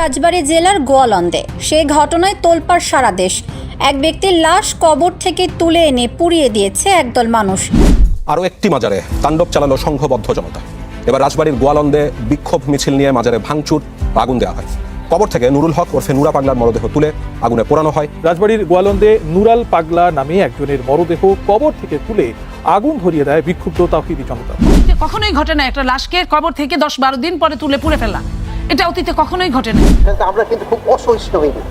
রাজবাড়ী জেলার গোয়ালন্দে সেই ঘটনায় তোলপাড় সারা দেশ। এক ব্যক্তির লাশ কবর থেকে তুলে এনে পুড়িয়ে দিয়েছে একদল মানুষ। আরও একটি মাজারে তাণ্ডব চালালো সংঘবদ্ধ জনতা। এবার রাজবাড়ির গোয়ালন্দে বিক্ষোভ মিছিল নিয়ে মাজারে ভাঙচুর আগুন দেওয়া হয়। কবর থেকে নুরুল হক ওরফে নুরা পাগলার মরদেহ তুলে আগুনে পোড়ানো হয়। রাজবাড়ির গোয়ালন্দে নুরাল পাগলা নামে একজনের মরদেহ কবর থেকে তুলে আগুন ধরিয়ে দেয় বিক্ষুব্ধ তাহিদি জনতা। কখনোই ঘটে না। একটা লাশকে কবর থেকে দশ বারো দিন পরে তুলে পুড়ে ফেলা এটা অতীতে কখনোই ঘটে না আমরা কিন্তু খুব অসহিষ্ণু হইনি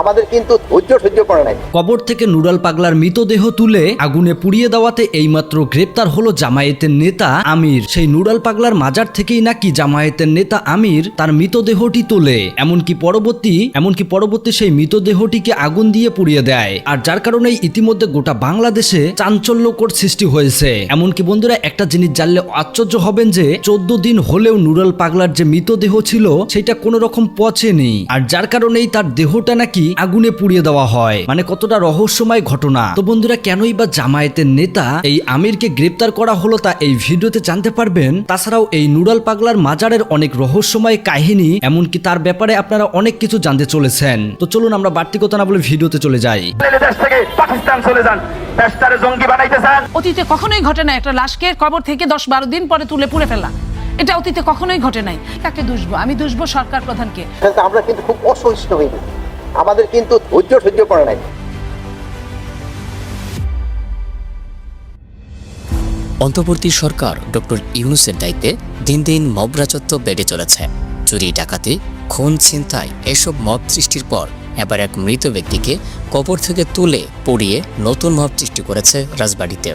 আমাদের কিন্তু ধৈর্য সহ্য করে নাই। কবর থেকে নুরাল পাগলার মৃতদেহ তুলে আগুনে পুড়িয়ে দেওয়াতে এইমাত্র গ্রেপ্তার হলো জামায়াতের নেতা আমির। সেই নুরাল পাগলার মাজার থেকেই নাকি জামায়াতের নেতা আমির তার মৃতদেহটি তোলে। এমনকি পরবর্তী এমনকি পরবর্তী সেই মৃতদেহটিকে আগুন দিয়ে পুড়িয়ে দেয়। আর যার কারণে ইতিমধ্যে গোটা বাংলাদেশে চাঞ্চল্যকর সৃষ্টি হয়েছে। এমনকি বন্ধুরা, একটা জিনিস জানলে আশ্চর্য হবেন যে, চোদ্দ দিন হলেও নুরাল পাগলার যে মৃতদেহ ছিল, সেটা কোনো রকম পচেনি। আর যার কারণেই তার দেহটা নাকি আগুনে পুড়িয়ে দেওয়া হয়। মানে কতটা রহস্যময় ঘটনা। তো বন্ধুরা কেনই বা জামায়াতের নেতা এই আমিরকে গ্রেপ্তার করা হলো তা এই ভিডিওতে জানতে পারবেন। তাছাড়াও এই নুরাল পাগলার মাজারের অনেক রহস্যময় কাহিনী এমনকি তার ব্যাপারে আপনারা অনেক কিছু জানতে চলেছেন। তো চলুন আমরা বাড়তি কথা না বলে ভিডিওতে চলে যাই। দেশ থেকে পাকিস্তান চলে যান। দেশটারে জঙ্গি বানাইতে চান। অতীতে কখনোই ঘটে না একটা লাশকে কবর থেকে দশ বারো দিন পরে তুলে পুড়ে ফেলা এটা অতীতে কখনোই ঘটে নাই। কাকে দুষবো? আমি দুষবো সরকার প্রধানকে। আমরা কিন্তু খুব অসহিষ্ণু হইনি আমাদের কিন্তু ধৈর্য সহ্য করে নাই। অন্তর্বর্তী সরকার ডক্টর ইউনুসের দায়িত্বে দিন দিন মব রাজত্ব বেড়ে চলেছে। চুরি, ডাকাতি, খুন, ছিনতাই, এসব মব সৃষ্টির পর এবার এক মৃত ব্যক্তিকে কবর থেকে তুলে পড়িয়ে নতুন মব সৃষ্টি করেছে রাজবাড়িতে।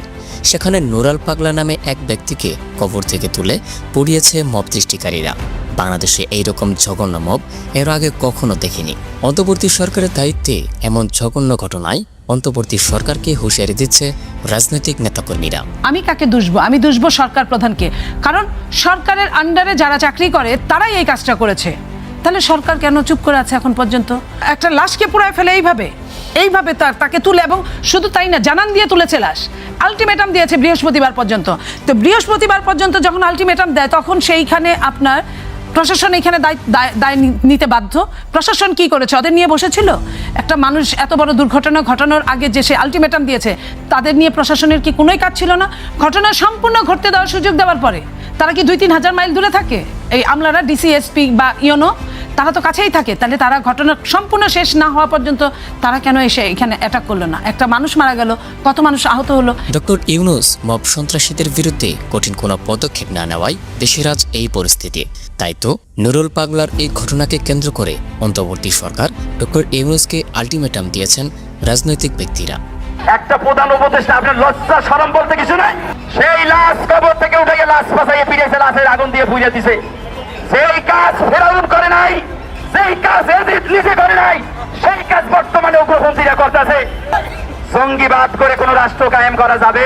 সেখানে নুরাল পাগলা নামে এক ব্যক্তিকে কবর থেকে তুলে পড়িয়েছে মব সৃষ্টিকারীরা। বাংলাদেশে এইরকম জঘন্য মব এর আগে কখনো দেখিনি। অন্তর্বর্তী সরকারের দায়িত্বে এমন জঘন্য ঘটনায় অন্তর্বর্তী সরকারকে হুঁশিয়ারি দিচ্ছে রাজনৈতিক নেতাকর্মীরা। আমি কাকে দুষবো? আমি দুষবো সরকার প্রধানকে। কারণ সরকারের আন্ডারে যারা চাকরি করে, তারাই এই কাজটা করেছে। তাহলে সরকার কেন চুপ করে আছে এখন পর্যন্ত? একটা লাশকে পুরায় ফেলে এইভাবে? এইভাবে তার, তাকে তুলে এবং শুধু তাই না, জানান দিয়ে তুলেছে লাশ। আলটিমেটাম দিয়েছে বৃহস্পতিবার পর্যন্ত। তো বৃহস্পতিবার পর্যন্ত যখন আলটিমেটাম দেয়, তখন সেইখানে আপনার প্রশাসন এখানে দায় নিতে বাধ্য। প্রশাসন কি করেছে? ওদের নিয়ে বসেছিল? একটা মানুষ এত বড় দুর্ঘটনা, ঘটানোর আগে যে সে আলটিমেটাম দিয়েছে, তাদের নিয়ে প্রশাসনের কি কোনোই কাজ ছিল না? ঘটনা সম্পূর্ণ ঘটতে দেওয়ার সুযোগ দেওয়ার পরে, তারা কি দুই তিন হাজার মাইল দূরে থাকে? এই আমলারা ডিসিএসপি বা ইওনো তারা তো কাছেই থাকে। তাহলে তারা ঘটনা সম্পূর্ণ শেষ না হওয়া পর্যন্ত তারা কেন এসে এখানে অ্যাটাক করল না? একটা মানুষ মারা গেল কত মানুষ আহত হলো? ডক্টর ইউনুস মব সন্ত্রাসীদের বিরুদ্ধে কঠিন কোনো পদক্ষেপ না নেওয়ায় দেশের আজ এই পরিস্থিতি। তাই তো নুরুল পাগলার এই ঘটনাকে কেন্দ্র করে অন্তর্বর্তী সরকার ডক্টর ইউনুসকে আলটিমেটাম দিয়েছেন রাজনৈতিক ব্যক্তিরা। একটা প্রধান উপদেষ্টা আপনার লজ্জা সরম বলতে কিছু নাই? সেই লাশ কবর থেকে উঠে গিয়ে লাশ পাশাইয়ে পিড়েছে লাশের আগুন দিয়ে পুড়িয়ে দিছে। সেই কাজ ফেরাউন করে নাই সেই কাজ এজিদ নিজে করে নাই সেই কাজ বর্তমানে উগ্রপন্থীরা করতেছে। জঙ্গিবাদ করে কোনো রাষ্ট্র কায়েম করা যাবে?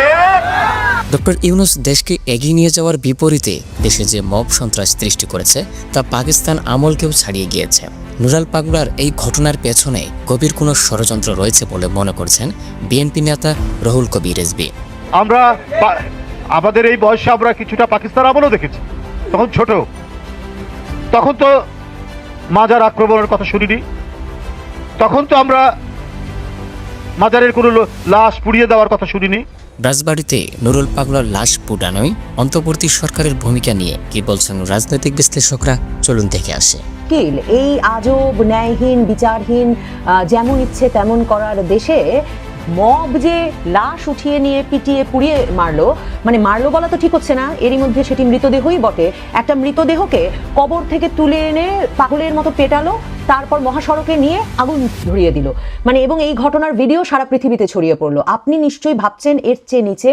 ডক্টর ইউনুস দেশকে এগিয়ে নিয়ে যাওয়ার বিপরীতে দেশে যে মব সন্ত্রাস সৃষ্টি করেছে তা পাকিস্তান আমলকেও ছাড়িয়ে গিয়েছে। নুরাল পাগলার এই ঘটনার পেছনে গভীর কোনো ষড়যন্ত্র রয়েছে বলে মনে করছেন বিএনপি নেতা রহুল কবির রেজবি আমরা আমাদের এই বয়সে আমরা কিছুটা পাকিস্তান আমলও দেখেছি তখন ছোট। তখন তো মাজার আক্রমণের কথা শুনিনি। তখন তো আমরা মাজারের কোনো লাশ পুড়িয়ে দেওয়ার কথা শুনিনি। রাজবাড়িতে নুরুল পাগলার লাশ পুডানোয় অন্তর্বর্তী সরকারের ভূমিকা নিয়ে কি বলছেন রাজনৈতিক বিশ্লেষকরা? চলুন দেখে আসে। মুশকিল এই আজব ন্যায়হীন বিচারহীন যেমন ইচ্ছে তেমন করার দেশে মব যে লাশ উঠিয়ে নিয়ে পিটিয়ে পুড়িয়ে মারলো মানে মারলো বলা তো ঠিক হচ্ছে না। এরই মধ্যে সেটি মৃতদেহই বটে। একটা মৃতদেহকে কবর থেকে তুলে এনে পাগলের মতো পেটালো, তারপর মহাসড়কে নিয়ে আগুন ধরিয়ে দিল। মানে এবং এই ঘটনার ভিডিও সারা পৃথিবীতে ছড়িয়ে পড়ল। আপনি নিশ্চয়ই ভাবছেন এর চেয়ে নিচে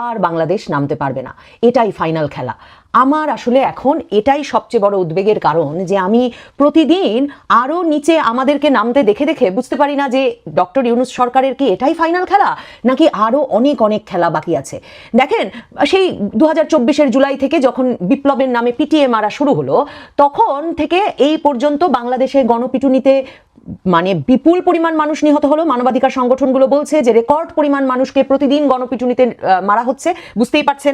আর বাংলাদেশ নামতে পারবে না। এটাই ফাইনাল খেলা। আমার আসলে এখন এটাই সবচেয়ে বড় উদ্বেগের কারণ যে আমি প্রতিদিন আরও নিচে আমাদেরকে নামতে দেখে দেখে বুঝতে পারি না যে ডক্টর ইউনুস সরকারের কি এটাই ফাইনাল খেলা, নাকি আরও অনেক অনেক খেলা বাকি আছে। দেখেন সেই দু হাজার জুলাই থেকে যখন বিপ্লবের নামে পিটিএ মারা শুরু হলো, তখন থেকে এই পর্যন্ত বাংলাদেশে গণপিটুনিতে মানে বিপুল পরিমাণ মানুষ নিহত হলো। মানবাধিকার সংগঠনগুলো বলছে যে রেকর্ড পরিমাণ মানুষকে প্রতিদিন গণপিটুনিতে মারা হচ্ছে। বুঝতেই পারছেন।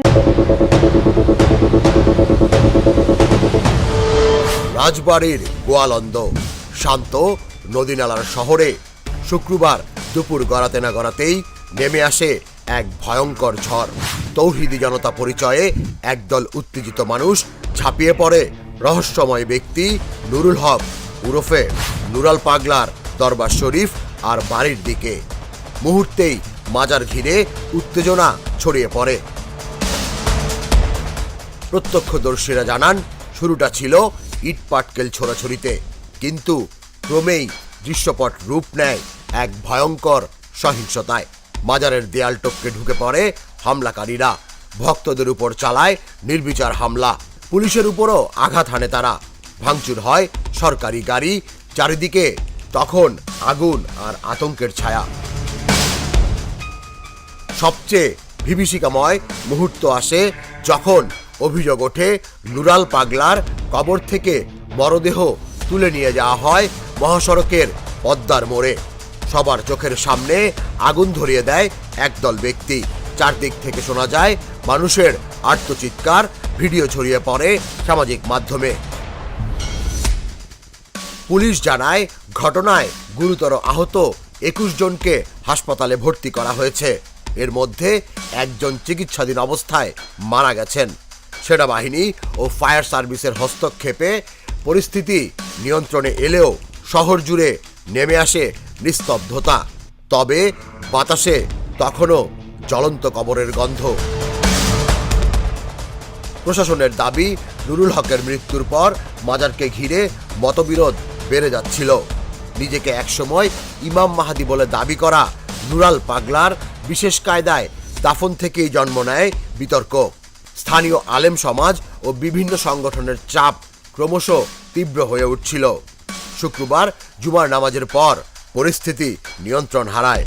রাজবাড়ির গোয়ালন্দ, শান্ত নদীনালার শহরে শুক্রবার দুপুর গড়াতে না গড়াতেই নেমে আসে এক ভয়ঙ্কর ঝড়। তৌহিদি জনতা পরিচয়ে একদল উত্তেজিত মানুষ ছাপিয়ে পড়ে। রহস্যময় ব্যক্তি নুরুল হক উরফে নুরাল পাগলার দরবার শরীফ আর বাড়ির দিকে। মুহূর্তেই মাজার ঘিরে উত্তেজনা ছড়িয়ে পড়ে। প্রত্যক্ষদর্শীরা জানান, শুরুটা ছিল ইট পাটকেল ছোড়াছড়িতে, কিন্তু ক্রমেই দৃশ্যপট রূপ নেয় এক ভয়ঙ্কর সহিংসতায়। মাজারের দেয়াল টপকে ঢুকে পড়ে হামলাকারীরা। ভক্তদের উপর চালায় নির্বিচার হামলা। পুলিশের উপরও আঘাত হানে তারা। ভাঙচুর হয় সরকারি গাড়ি চারিদিকে। তখন আগুন আর আতঙ্কের ছায়া। সবচেয়ে বিভীষিকাময় মুহূর্ত আসে যখন অভিযোগ ওঠে নুরাল পাগলার কবর থেকে মরদেহ তুলে নিয়ে যাওয়া হয় মহাসড়কের পদ্মার মোড়ে। সবার চোখের সামনে আগুন ধরিয়ে দেয় একদল ব্যক্তি। চারদিক থেকে শোনা যায় মানুষের আর্তচিৎকার ভিডিও ছড়িয়ে পড়ে সামাজিক মাধ্যমে। পুলিশ জানায়, ঘটনায় গুরুতর আহত একুশ জনকে হাসপাতালে ভর্তি করা হয়েছে। এর মধ্যে একজন চিকিৎসাধীন অবস্থায় মারা গেছেন। সেনাবাহিনী ও ফায়ার সার্ভিসের হস্তক্ষেপে পরিস্থিতি নিয়ন্ত্রণে এলেও শহর জুড়ে নেমে আসে নিস্তব্ধতা। তবে বাতাসে তখনও জ্বলন্ত কবরের গন্ধ। প্রশাসনের দাবি, নুরুল হকের মৃত্যুর পর মাজারকে ঘিরে মতবিরোধ বেড়ে যাচ্ছিল। নিজেকে একসময় ইমাম মাহাদি বলে দাবি করা নুরাল পাগলার বিশেষ কায়দায় দাফন থেকেই জন্ম নেয় বিতর্ক। স্থানীয় আলেম সমাজ ও বিভিন্ন সংগঠনের চাপ ক্রমশ তীব্র হয়ে উঠছিল। শুক্রবার জুমার নামাজের পর পরিস্থিতি নিয়ন্ত্রণ হারায়।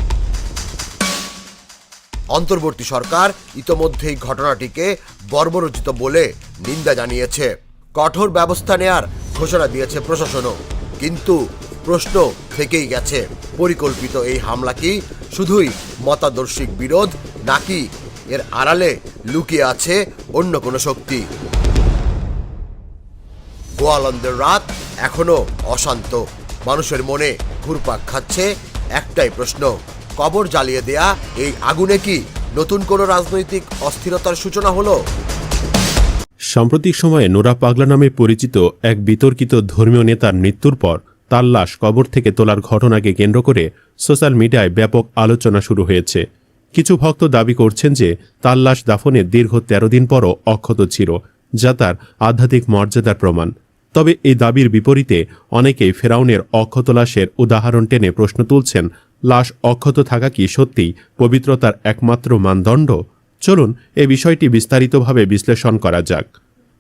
অন্তর্বর্তী সরকার ইতোমধ্যেই ঘটনাটিকে বর্বরচিত বলে নিন্দা জানিয়েছে। কঠোর ব্যবস্থা নেয়ার ঘোষণা দিয়েছে প্রশাসনও। কিন্তু প্রশ্ন থেকেই গেছে, পরিকল্পিত এই হামলা কি শুধুই মতাদর্শিক বিরোধ নাকি এর আড়ালে লুকিয়ে আছে অন্য কোনো শক্তি? গোয়ালন্দের রাত এখনও অশান্ত। মানুষের মনে ঘুরপাক খাচ্ছে? একটাই প্রশ্ন, কবর জ্বালিয়ে দেয়া এই আগুনে কি নতুন কোনো রাজনৈতিক অস্থিরতার সূচনা হলো? সাম্প্রতিক সময়ে নোরা পাগলা নামে পরিচিত এক বিতর্কিত ধর্মীয় নেতার মৃত্যুর পর তার লাশ কবর থেকে তোলার ঘটনাকে কেন্দ্র করে সোশ্যাল মিডিয়ায় ব্যাপক আলোচনা শুরু হয়েছে। কিছু ভক্ত দাবি করছেন যে তার লাশ দাফনের দীর্ঘ তেরো দিন পরও অক্ষত ছিল, যা তার আধ্যাত্মিক মর্যাদার প্রমাণ। তবে এই দাবির বিপরীতে অনেকেই ফেরাউনের অক্ষত লাশের উদাহরণ টেনে প্রশ্ন তুলছেন, লাশ অক্ষত থাকা কি সত্যিই পবিত্রতার একমাত্র মানদণ্ড? চলুন এ বিষয়টি বিস্তারিতভাবে বিশ্লেষণ করা যাক।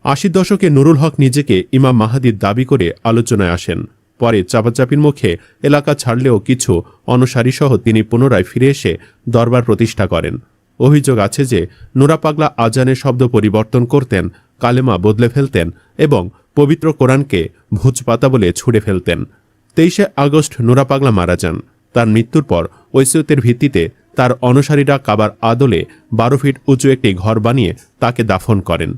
আশির দশকে নুরুল হক নিজেকে ইমাম মাহাদির দাবি করে আলোচনায় আসেন। পরে চাপাচাপির মুখে এলাকা ছাড়লেও কিছু অনুসারীসহ তিনি পুনরায় ফিরে এসে দরবার প্রতিষ্ঠা করেন। অভিযোগ আছে যে নুরা পাগলা আজানের শব্দ পরিবর্তন করতেন, কালেমা বদলে ফেলতেন এবং পবিত্র কোরআনকে ভুজপাতা বলে ছুড়ে ফেলতেন। তেইশে আগস্ট নুরা পাগলা মারা যান। তার মৃত্যুর পর ঐসিয়তের ভিত্তিতে তার অনুসারীরা কাবার আদলে বারো ফিট উঁচু একটি ঘর বানিয়ে তাকে দাফন করেন।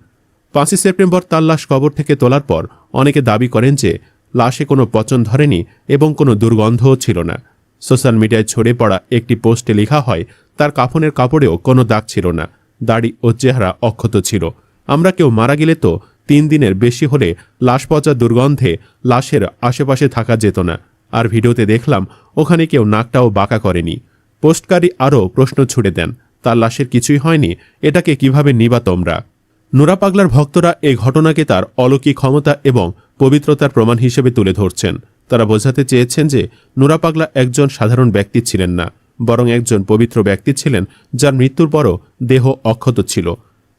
পাঁচই সেপ্টেম্বর তার লাশ কবর থেকে তোলার পর অনেকে দাবি করেন যে লাশে কোনো পচন ধরেনি এবং কোনো দুর্গন্ধও ছিল না। সোশ্যাল মিডিয়ায় ছড়ে পড়া একটি পোস্টে লেখা হয়, তার কাফনের কাপড়েও কোনো দাগ ছিল না, দাড়ি ও চেহারা অক্ষত ছিল। আমরা কেউ মারা গেলে তো তিন দিনের বেশি হলে লাশ পচা দুর্গন্ধে লাশের আশেপাশে থাকা যেত না। আর ভিডিওতে দেখলাম, ওখানে কেউ নাকটাও বাঁকা করেনি। পোস্টকারী আরও প্রশ্ন ছুড়ে দেন, তার লাশের কিছুই হয়নি? এটাকে কীভাবে নিবা তোমরা? নোরা পাগলার ভক্তরা এই ঘটনাকে তার অলৌকিক ক্ষমতা এবং পবিত্রতার প্রমাণ হিসেবে তুলে ধরছেন। তারা বোঝাতে চেয়েছেন যে নোরা পাগলা একজন সাধারণ ব্যক্তি ছিলেন না, বরং একজন পবিত্র ব্যক্তি ছিলেন, যার মৃত্যুর পরও দেহ অক্ষত ছিল।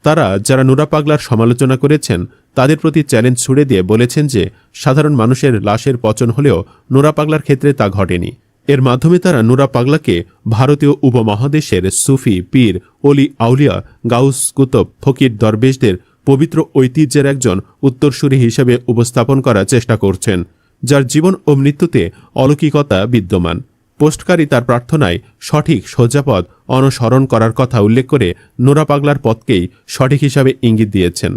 তারা যারা নুরা পাগলার সমালোচনা করেছেন, তাদের প্রতি চ্যালেঞ্জ ছুড়ে দিয়ে বলেছেন যে, সাধারণ মানুষের লাশের পচন হলেও নোরা পাগলার ক্ষেত্রে তা ঘটেনি। এর মাধ্যমে তারা নুরা পাগলাকে ভারতীয় উপমহাদেশের সুফি পীর অলি আউলিয়া গাউস কুতব ফকির দরবেশদের পবিত্র ঐতিহ্যের একজন উত্তরসূরি হিসেবে উপস্থাপন করার চেষ্টা করছেন, যার জীবন ও মৃত্যুতে অলৌকিকতা বিদ্যমান। পোস্টকারী তার প্রার্থনায় সঠিক সোজাপথ অনুসরণ করার কথা উল্লেখ করে নোরা পাগলার পথকেই সঠিক হিসাবে ইঙ্গিত দিয়েছেন।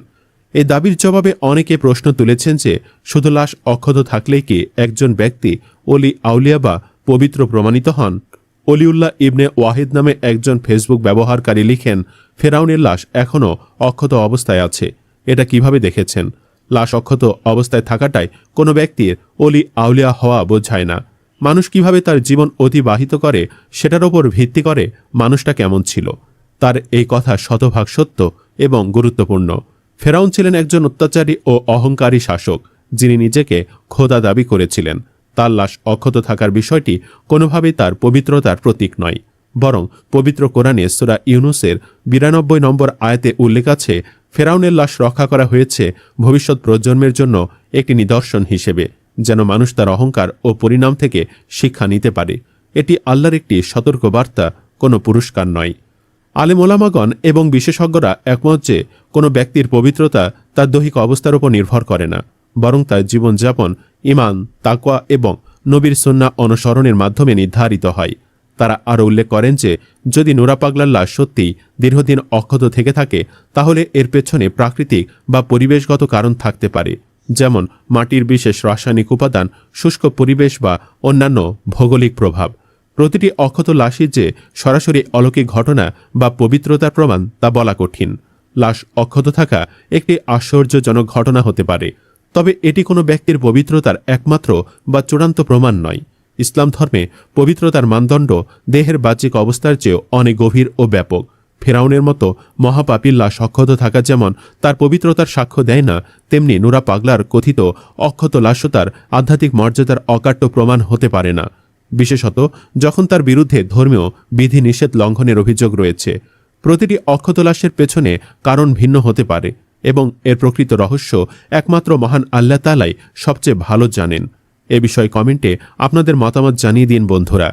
এই দাবির জবাবে অনেকে প্রশ্ন তুলেছেন যে শুধু লাশ অক্ষত থাকলেই কি একজন ব্যক্তি অলি আউলিয়া বা পবিত্র প্রমাণিত হন? অলিউল্লাহ ইবনে ওয়াহিদ নামে একজন ফেসবুক ব্যবহারকারী লিখেন, ফেরাউনের লাশ এখনও অক্ষত অবস্থায় আছে। এটা কীভাবে দেখেছেন? লাশ অক্ষত অবস্থায় থাকাটাই কোনো ব্যক্তির অলি আউলিয়া হওয়া বোঝায় না। মানুষ কীভাবে তার জীবন অতিবাহিত করে, সেটার ওপর ভিত্তি করে মানুষটা কেমন ছিল। তার এই কথা শতভাগ সত্য এবং গুরুত্বপূর্ণ। ফেরাউন ছিলেন একজন অত্যাচারী ও অহংকারী শাসক, যিনি নিজেকে খোদা দাবি করেছিলেন। তার লাশ অক্ষত থাকার বিষয়টি কোনোভাবেই তার পবিত্রতার প্রতীক নয়। বরং পবিত্র কোরআনে সুরা ইউনুসের বিরানব্বই নম্বর আয়াতে উল্লেখ আছে, ফেরাউনের লাশ রক্ষা করা হয়েছে ভবিষ্যৎ প্রজন্মের জন্য একটি নিদর্শন হিসেবে। যেন মানুষ তার অহংকার ও পরিণাম থেকে শিক্ষা নিতে পারে। এটি আল্লাহর একটি সতর্কবার্তা, কোনো পুরস্কার নয়। আলেম ওলামাগণ এবং বিশেষজ্ঞরা একমত যে কোনো ব্যক্তির পবিত্রতা তার দৈহিক অবস্থার উপর নির্ভর করে না, বরং তার জীবনযাপন ইমান তাকওয়া এবং নবীর সন্না অনুসরণের মাধ্যমে নির্ধারিত হয়। তারা আরও উল্লেখ করেন যে, যদি নোরা পাগলার লাশ সত্যিই দীর্ঘদিন অক্ষত থেকে থাকে, তাহলে এর পেছনে প্রাকৃতিক বা পরিবেশগত কারণ থাকতে পারে। যেমন মাটির বিশেষ রাসায়নিক উপাদান, শুষ্ক পরিবেশ বা অন্যান্য ভৌগোলিক প্রভাব। প্রতিটি অক্ষত লাশই যে সরাসরি অলৌকিক ঘটনা বা পবিত্রতার প্রমাণ তা বলা কঠিন। লাশ অক্ষত থাকা একটি আশ্চর্যজনক ঘটনা হতে পারে। তবে এটি কোনো ব্যক্তির পবিত্রতার একমাত্র বা চূড়ান্ত প্রমাণ নয়। ইসলাম ধর্মে পবিত্রতার মানদণ্ড দেহের বাহ্যিক অবস্থার চেয়েও অনেক গভীর ও ব্যাপক। ফেরাউনের মতো মহাপাপীর লাশ অক্ষত থাকা যেমন তার পবিত্রতার সাক্ষ্য দেয় না, তেমনি নুরা পাগলার কথিত অক্ষত লাশতার আধ্যাত্মিক মর্যাদার অকাট্য প্রমাণ হতে পারে না। বিশেষত যখন তার বিরুদ্ধে ধর্মীয় বিধি নিষেধ লঙ্ঘনের অভিযোগ রয়েছে। প্রতিটি অক্ষত লাশের পেছনে কারণ ভিন্ন হতে পারে এবং এর প্রকৃত রহস্য একমাত্র মহান আল্লাহ তালাই সবচেয়ে ভালো জানেন। এ বিষয়ে কমেন্টে আপনাদের মতামত জানিয়ে দিন বন্ধুরা।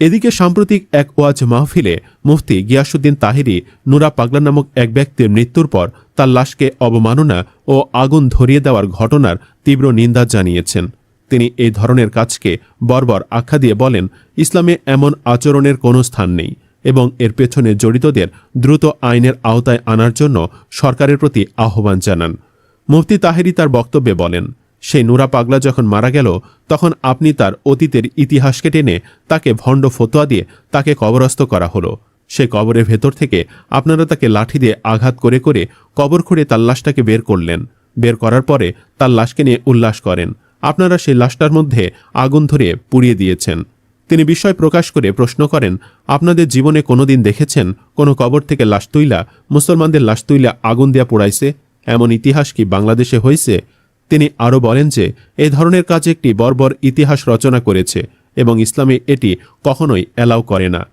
এদিকে সাম্প্রতিক এক ওয়াজ মাহফিলে মুফতি গিয়াসুদ্দিন তাহিরি নুরা পাগলা নামক এক ব্যক্তির মৃত্যুর পর তার লাশকে অবমাননা ও আগুন ধরিয়ে দেওয়ার ঘটনার তীব্র নিন্দা জানিয়েছেন। তিনি এই ধরনের কাজকে বর্বর আখ্যা দিয়ে বলেন, ইসলামে এমন আচরণের কোনো স্থান নেই এবং এর পেছনে জড়িতদের দ্রুত আইনের আওতায় আনার জন্য সরকারের প্রতি আহ্বান জানান। মুফতি তাহেরি তার বক্তব্যে বলেন সেই নুরা পাগলা যখন মারা গেল, তখন আপনি তার অতীতের ইতিহাসকে টেনে তাকে ভণ্ড ফতোয়া দিয়ে তাকে কবরস্থ করা হলো। সে কবরের ভেতর থেকে আপনারা তাকে লাঠি দিয়ে আঘাত করে করে কবর খুঁড়ে তার লাশটাকে বের করলেন। বের করার পরে তার লাশকে নিয়ে উল্লাস করেন। আপনারা সেই লাশটার মধ্যে আগুন ধরে পুড়িয়ে দিয়েছেন। তিনি বিষয় প্রকাশ করে প্রশ্ন করেন, আপনাদের জীবনে কোনোদিন দেখেছেন কোনো কবর থেকে লাশ তুইলা? মুসলমানদের লাশ তুইলা আগুন দেয়া পোড়াইছে? এমন ইতিহাস কি বাংলাদেশে হয়েছে তিনি আরও বলেন যে, এ ধরনের কাজ একটি বর্বর ইতিহাস রচনা করেছে এবং ইসলামে এটি কখনোই অ্যালাউ করে না।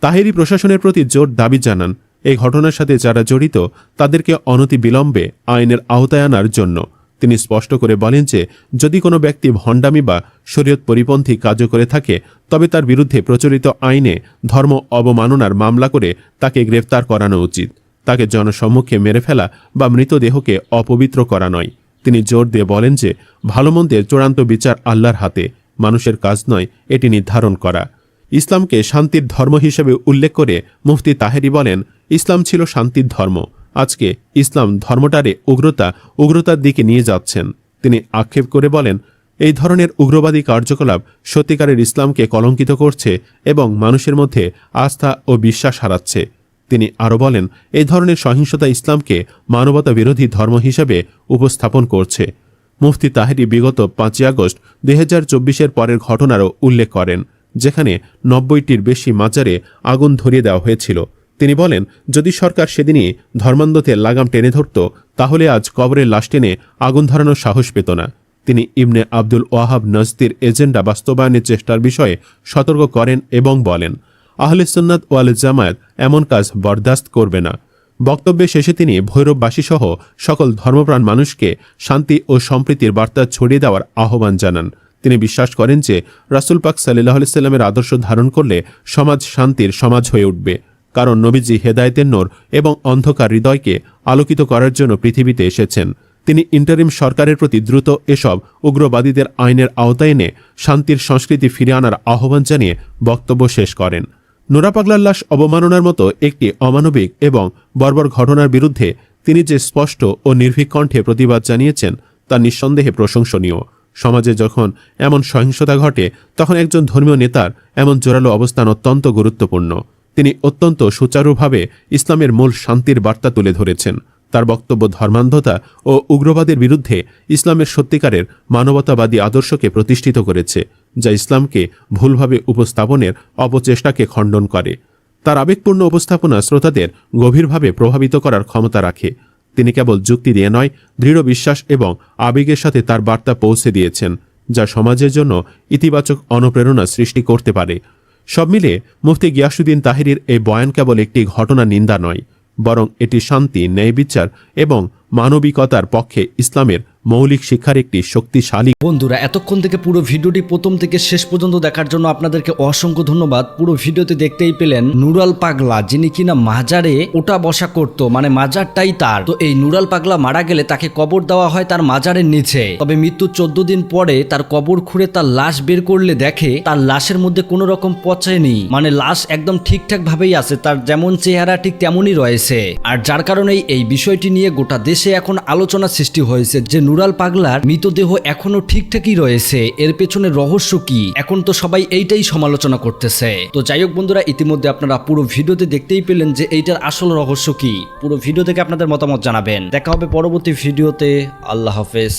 তাহেরি প্রশাসনের প্রতি জোর দাবি জানান। এই ঘটনার সাথে যারা জড়িত, তাদেরকে অনতি বিলম্বে আইনের আওতায় আনার জন্য। তিনি স্পষ্ট করে বলেন যে, যদি কোনো ব্যক্তি ভণ্ডামি বা শরীয়ত পরিপন্থী কাজও করে থাকে, তবে তার বিরুদ্ধে প্রচলিত আইনে ধর্ম অবমাননার মামলা করে তাকে গ্রেফতার করানো উচিত। তাকে জনসম্মুখে মেরে ফেলা বা মৃতদেহকে অপবিত্র করা নয়। তিনি জোর দিয়ে বলেন যে ভালো মন্দের চূড়ান্ত বিচার আল্লাহর হাতে, মানুষের কাজ নয়, এটি নির্ধারণ করা। ইসলামকে শান্তির ধর্ম হিসেবে উল্লেখ করে মুফতি তাহেরি বলেন, ইসলাম ছিল শান্তির ধর্ম। আজকে ইসলাম ধর্মটারে উগ্রতা, উগ্রতার দিকে নিয়ে যাচ্ছেন। তিনি আক্ষেপ করে বলেন, এই ধরনের উগ্রবাদী কার্যকলাপ সত্যিকারের ইসলামকে কলঙ্কিত করছে এবং মানুষের মধ্যে আস্থা ও বিশ্বাস হারাচ্ছে। তিনি আরও বলেন, এই ধরনের সহিংসতা ইসলামকে মানবতা বিরোধী ধর্ম হিসেবে উপস্থাপন করছে। মুফতি তাহেরি বিগত পাঁচই আগস্ট দুই হাজার চব্বিশের পরের ঘটনারও উল্লেখ করেন, যেখানে নব্বইটির বেশি মাজারে আগুন ধরিয়ে দেওয়া হয়েছিল। তিনি বলেন, যদি সরকার সেদিনই ধর্মান্ধতে লাগাম টেনে ধরত, তাহলে আজ কবরের লাশ টেনে আগুন ধরানোর সাহস পেত না। তিনি ইবনে আব্দুল ওয়াহাব নজদির এজেন্ডা বাস্তবায়নের চেষ্টার বিষয়ে সতর্ক করেন এবং বলেন আহলে সুন্নাত ওয়াল জামায়াত এমন কাজ বরদাস্ত করবে না। বক্তব্যে শেষে তিনি ভৈরববাসী সহ সকল ধর্মপ্রাণ মানুষকে শান্তি ও সম্প্রীতির বার্তা ছড়িয়ে দেওয়ার আহ্বান জানান। তিনি বিশ্বাস করেন যে রাসুল পাক সাল্লাহ সাল্লামের আদর্শ ধারণ করলে সমাজ শান্তির সমাজ হয়ে উঠবে। কারণ নবীজি হেদায়েতের নোর এবং অন্ধকার হৃদয়কে আলোকিত করার জন্য পৃথিবীতে এসেছেন। তিনি ইন্টারিম সরকারের প্রতি দ্রুত এসব উগ্রবাদীদের আইনের আওতায় এনে শান্তির সংস্কৃতি ফিরে আনার আহ্বান জানিয়ে বক্তব্য শেষ করেন। নোরা পাগলার লাশ অবমাননার মতো একটি অমানবিক এবং বর্বর ঘটনার বিরুদ্ধে তিনি যে স্পষ্ট ও নির্ভীক কণ্ঠে প্রতিবাদ জানিয়েছেন, তা নিঃসন্দেহে প্রশংসনীয়। সমাজে যখন এমন সহিংসতা ঘটে, তখন একজন ধর্মীয় নেতার এমন জোরালো অবস্থান অত্যন্ত গুরুত্বপূর্ণ। তিনি অত্যন্ত সুচারুভাবে ইসলামের মূল শান্তির বার্তা তুলে ধরেছেন। তার বক্তব্য ধর্মান্ধতা ও উগ্রবাদের বিরুদ্ধে ইসলামের সত্যিকারের মানবতাবাদী আদর্শকে প্রতিষ্ঠিত করেছে, যা ইসলামকে ভুলভাবে উপস্থাপনের অপচেষ্টাকে খণ্ডন করে। তার আবেগপূর্ণ উপস্থাপনা শ্রোতাদের গভীরভাবে প্রভাবিত করার ক্ষমতা রাখে। তিনি কেবল যুক্তি দিয়ে নয়, দৃঢ় বিশ্বাস এবং আবেগের সাথে তার বার্তা পৌঁছে দিয়েছেন, যা সমাজের জন্য ইতিবাচক অনুপ্রেরণা সৃষ্টি করতে পারে। সব মিলিয়ে মুফতি গিয়াসুদ্দিন তাহিরির এই বয়ান কেবল একটি ঘটনা নিন্দা নয় বরং এটি শান্তি ন্যায় বিচার এবং মানবিকতার পক্ষে ইসলামের মৌলিক শিক্ষার একটি শক্তিশালী বন্ধুরা, এতক্ষণ থেকে পুরো ভিডিওটি প্রথম থেকে শেষ পর্যন্ত দেখার জন্য আপনাদেরকে অসংখ্য ধন্যবাদ। পুরো ভিডিওতে দেখতেই পেলেন নুরাল পাগলা, যিনি কিনা মাজারে ওটা বসা করত মানে মাজারটাই তার। তো এই নুরাল পাগলা মারা গেলে তাকে কবর দেওয়া হয় তার মাজারের নিচে। তবে মৃত্যুর চোদ্দ দিন পরে তার কবর খুঁড়ে তার লাশ বের করলে দেখে তার লাশের মধ্যে কোনো রকম পচেনি মানে লাশ একদম ঠিকঠাক ভাবেই আছে, তার যেমন চেহারা ঠিক তেমনই রয়েছে। আর যার কারণেই এই বিষয়টি নিয়ে গোটা দেশে এখন আলোচনা সৃষ্টি হয়েছে যে নুরাল পাগলার মৃতদেহ এখনও ঠিকঠাকই রয়েছে। এর পেছনে রহস্য কি? এখন তো সবাই এইটাই সমালোচনা করতেছে। তো যাই হোক বন্ধুরা, ইতিমধ্যে আপনারা পুরো ভিডিওতে দেখতেই পেলেন যে এইটার আসল রহস্য কি। পুরো ভিডিও থেকে আপনাদের মতামত জানাবেন। দেখা হবে পরবর্তী ভিডিওতে। আল্লাহ হাফেজ।